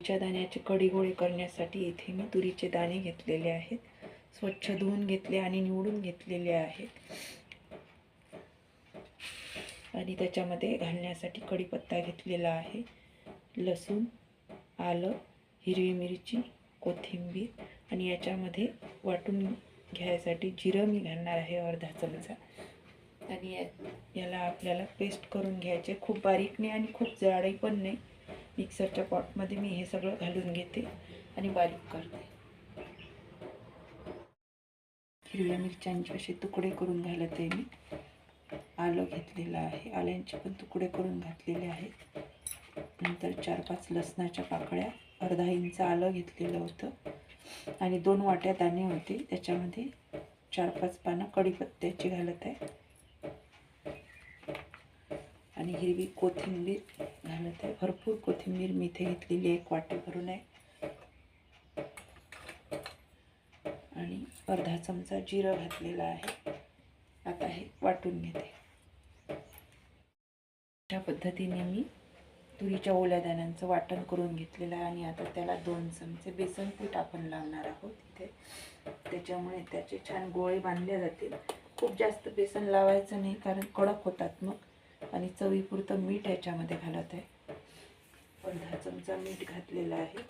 तुरीच्या दाण्याचे कडी गोळे करण्यासाठी इथे मी तुरीचे दाणे घेतलेले आहेत. स्वच्छ धुवून घेतले आणि निवडून घेतलेले आहेत. आणि त्याच्यामध्ये घालण्यासाठी कढीपत्ता घेतलेला आहे. लसूण आलं हिरवी मिरची कोथिंबीर आणि याच्यामध्ये वाटून घ्यायसाठी जिरं मी घालणार आहे अर्धा चमचा. आणि या- याला आपल्याला पेस्ट करून घ्यायचे. खूप बारीक नाही आणि खूप जाडही पण नाही. मिक्सरच्या पॉटमध्ये मी हे सगळं घालून घेते आणि बारीक करते. हिरव्या मिरच्यांचे असे तुकडे करून घालत आहे मी. आलं घेतलेलं आहे. आल्यांचे पण तुकडे करून घातलेले आहेत. नंतर चार पाच लसणाच्या पाकळ्या अर्धा इंच आलं घेतलेलं होतं. आणि दोन वाट्या दाणे होते. त्याच्यामध्ये चार पाच पानं कढीपत्त्याची घालत आहे. आणि हिरवी कोथिंबीर घालत आहे. भरपूर कोथिंबीर मी इथे घेतलेली एक वाटी भरून आहे. आणि अर्धा चमचा जिरं घातलेला आहे. आता हे वाटून घेते. अशा पद्धतीने मी तुरीच्या ओल्या दाण्यांचं वाटण करून घेतलेलं आहे आणि आता त्याला दोन चमचे बेसन पीठ आपण लावणार आहोत इथे. त्याच्यामुळे त्याचे छान गोळे बांधले जातील. खूप जास्त बेसन लावायचं नाही कारण कडक होतात मग. आणि चवीपुरतं मीठ याच्यामध्ये घालत आहे. अर्धा चमचा मीठ घातलेला आहे.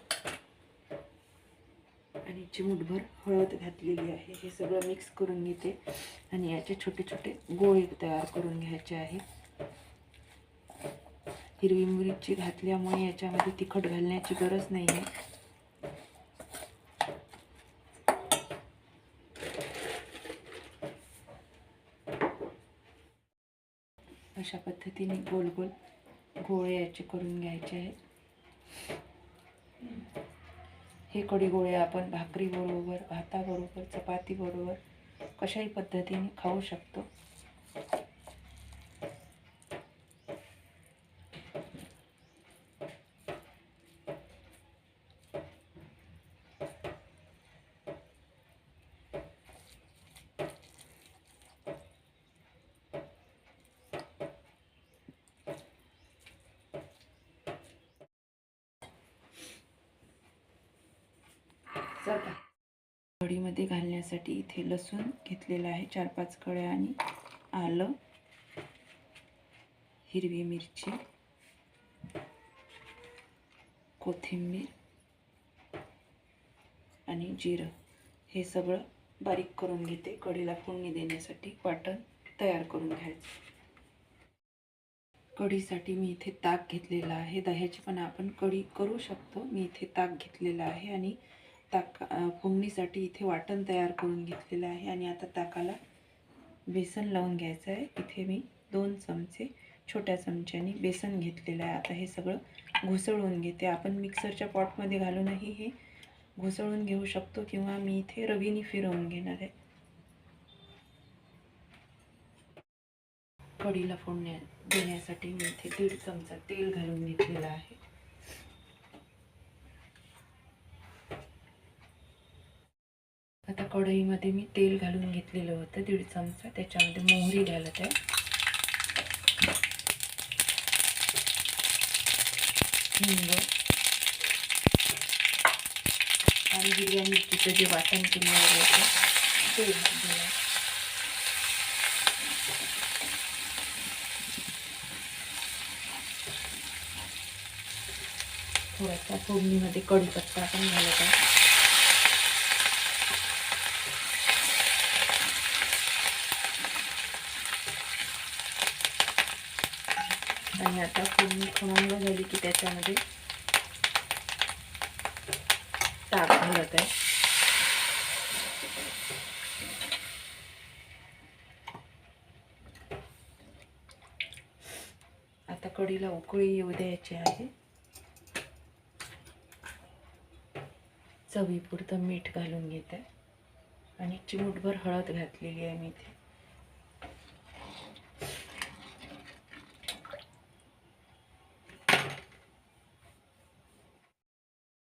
आणि चिमूटभर हळद घातलेली आहे. हे सगळं मिक्स करून घेते. आणि याचे छोटे छोटे गोळे तयार करून घ्यायचे आहे. हिरवी मिरची घातल्यामुळे याच्यामध्ये तिखट घालण्याची गरज नाही आहे अशा पद्धतीने गोल गोल गोळे याचे करून घ्यायचे आहेत. हे कडी गोळे आपण भाकरीबरोबर भाताबरोबर चपातीबरोबर कशाही पद्धतीने खाऊ शकतो. चला कढीमध्ये घालण्यासाठी इथे लसूण घेतलेलं आहे चार पाच कळ्या आणि आलं हिरवी मिरची कोथिंबीर आणि जिरं. हे सगळं बारीक करून घेते. कढीला फोडणी देण्यासाठी वाटण तयार करून घ्यायचं. कढीसाठी मी इथे ताक घेतलेला आहे. दह्याची पण आपण कढी करू शकतो. मी इथे ताक घेतलेला आहे आणि ताक फोडणीसाठी इथे वाटण तयार करून घेतलेलं आहे आणि आता ताकाला बेसन लावून घ्यायचं आहे. इथे मी दोन चमचे छोट्या चमच्याने बेसन घेतलेलं आहे. आता हे सगळं घुसळून घेते. आपण मिक्सरच्या पॉटमध्ये घालूनही हे घुसळून घेऊ शकतो किंवा मी इथे रवीनी फिरवून घेणार आहे. कढीला फोडण्या देण्यासाठी मी इथे दीड चमचा तेल घालून घेतलेलं आहे आता कढईमध्ये मी तेल घालून घेतलेलं होतं दीड चमचा. त्याच्यामध्ये मोहरी घालत आहे. हिंग. आणि हिरव्या मिरचीचं जे वाटण केलेलं होतं ते घातलेलं थोडासा फोडणीमध्ये कढीपत्ता पण घालत आहे. आणि आता पूर्ण खमंग झाली की त्याच्यामध्ये ताक घालत आहे. आता कढीला उकळी येऊ द्यायची आहे. चवीपुरतं मीठ घालून घेत. आहे आणि चिमूटभर हळद घातलेली आहे मी इथे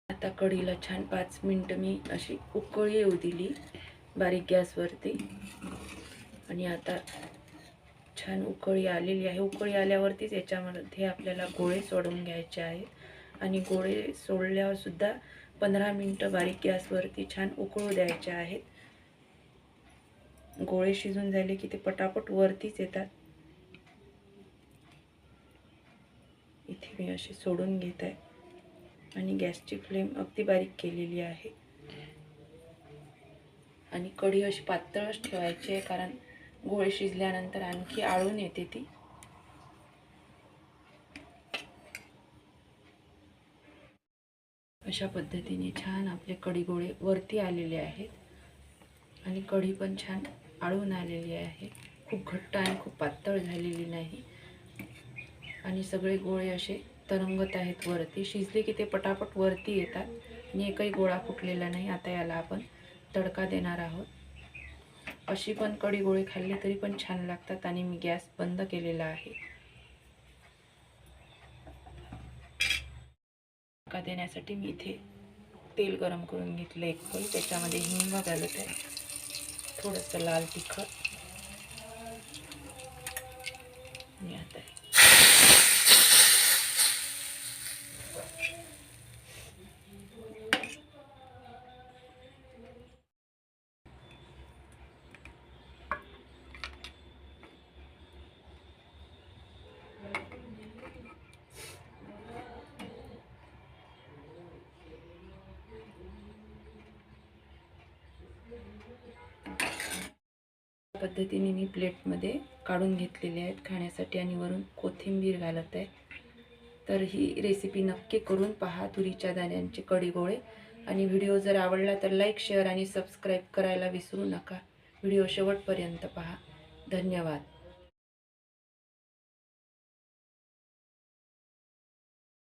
आता कढीला छान पाच मिनटं मी अशी उकळी येऊ दिली बारीक गॅसवरती. आणि आता छान उकळी आलेली आहे. उकळी आल्यावरतीच याच्यामध्ये आपल्याला गोळे सोडून घ्यायचे आहेत. आणि गोळे सोडल्यावरसुद्धा पंधरा मिनटं बारीक गॅसवरती छान उकळू द्यायचे आहेत. गोळे शिजून झाले की ते पटापट वरतीच येतात. इथे मी असे सोडून घेत आहे. आणि गॅसची फ्लेम अगदी बारीक केलेली आहे. आणि कढी अशी पातळच ठेवायची आहे कारण गोळे शिजल्यानंतर आणखी आळून येते ती. अशा पद्धतीने छान आपले कढी गोळे वरती आलेले आहेत. आणि कढी पण छान आळून आलेली आहे. खूप घट्ट आणि खूप पातळ झालेली नाही. आणि सगळे गोळे असे तरंगत आहेत वरती. शिजले की ते पटापट वरती येतात. आणि एकही गोळा फुटलेला नाही. आता याला आपण तडका देणार आहोत. अशी पण कडी गोळे खाल्ले तरी पण छान लागतात आणि मी गॅस बंद केलेला आहे. तडका देण्यासाठी मी इथे तेल गरम करून घेतलं एक पळी त्याच्यामध्ये हिंग घालत आहे थोडंसं लाल तिखट. आणि आता पद्धतीने मी प्लेटमध्ये काढून घेतलेले आहेत खाण्यासाठी आणि वरून कोथिंबीर घालत आहे. तर ही रेसिपी नक्की करून पहा तुरीच्या दाण्यांचे कडीगोळे. आणि व्हिडिओ जर आवडला तर लाईक शेअर आणि सबस्क्राईब करायला विसरू नका. व्हिडिओ शेवटपर्यंत पहा. धन्यवाद.